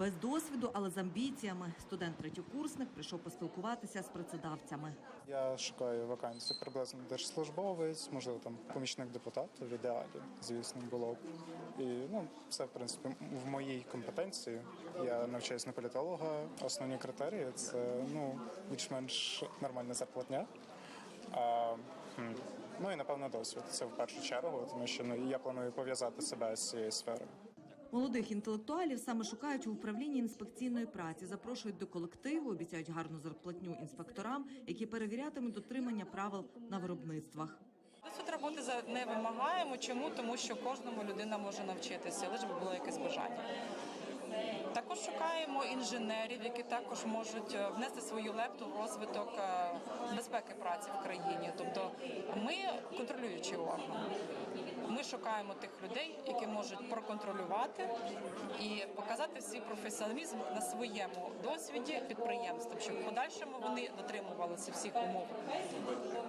Без досвіду, але з амбіціями. Студент третьокурсник прийшов поспілкуватися з працедавцями. Я шукаю вакансію приблизно держслужбовець, можливо, там помічник депутата в ідеалі, звісно, було б. І ну, це в принципі в моїй компетенції. Я навчаюсь на політолога. Основні критерії це ну більш-менш нормальна зарплатня. А, ну і напевно досвід. Це в першу чергу, тому що ну я планую пов'язати себе з цією сферою. Молодих інтелектуалів саме шукають у управлінні інспекційної праці, запрошують до колективу, обіцяють гарну зарплатню інспекторам, які перевірятимуть дотримання правил на виробництвах. Досвід роботи не вимагаємо. Чому? Тому що кожному людина може навчитися, лише би було якесь бажання. Також шукаємо інженерів, які також можуть е, внести свою лепту в розвиток е, безпеки праці в країні. Тобто ми контролюючий орган. Ми шукаємо тих людей, які можуть проконтролювати і показати свій професіоналізм на своєму досвіді підприємствам, щоб в подальшому вони дотримувалися всіх умов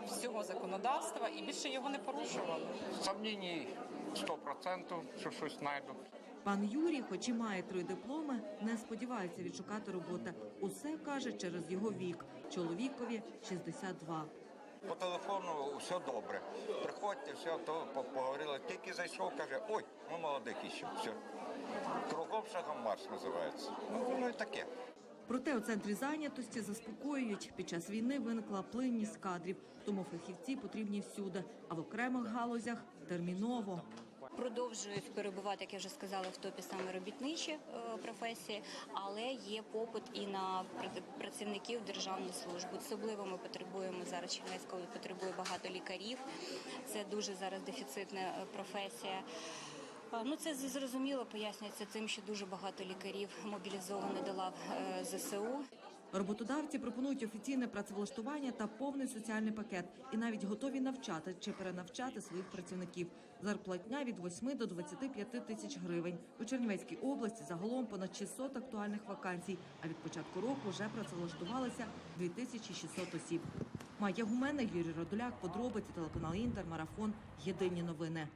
всього законодавства і більше його не порушували. Сомнений 100%, що щось знайду. Пан Юрій, хоч і має три дипломи, не сподівається відшукати роботи. Усе каже через його вік. Чоловікові 62. По телефону все добре. Приходьте, все, то по- поговорили. Тільки зайшов, каже, ой, ми молодих іщемо. Все. Кругом шагом марш називається. Ну, воно і таке. Проте у центрі зайнятості заспокоюють. Під час війни виникла плинність кадрів, тому фахівці потрібні всюди, а в окремих галузях терміново. Продовжують перебувати, як я вже сказала, в топі саме робітничі е, професії, але є попит і на пр- працівників державної служби. Особливо ми потребуємо зараз. Чернівецька потребує багато лікарів. Це дуже зараз дефіцитна е, професія. Ну, це зрозуміло пояснюється тим, що дуже багато лікарів мобілізовано до лав е, ЗСУ. Роботодавці пропонують офіційне працевлаштування та повний соціальний пакет, і навіть готові навчати чи перенавчати своїх працівників. Зарплатня від 8 до 25 тисяч гривень. У Чернівецькій області загалом понад 600 актуальних вакансій. А від початку року вже працевлаштувалися 2600 осіб. Майя Гумена, Юрій Родуляк, подробиці телеканал Інтер, марафон. Єдині новини.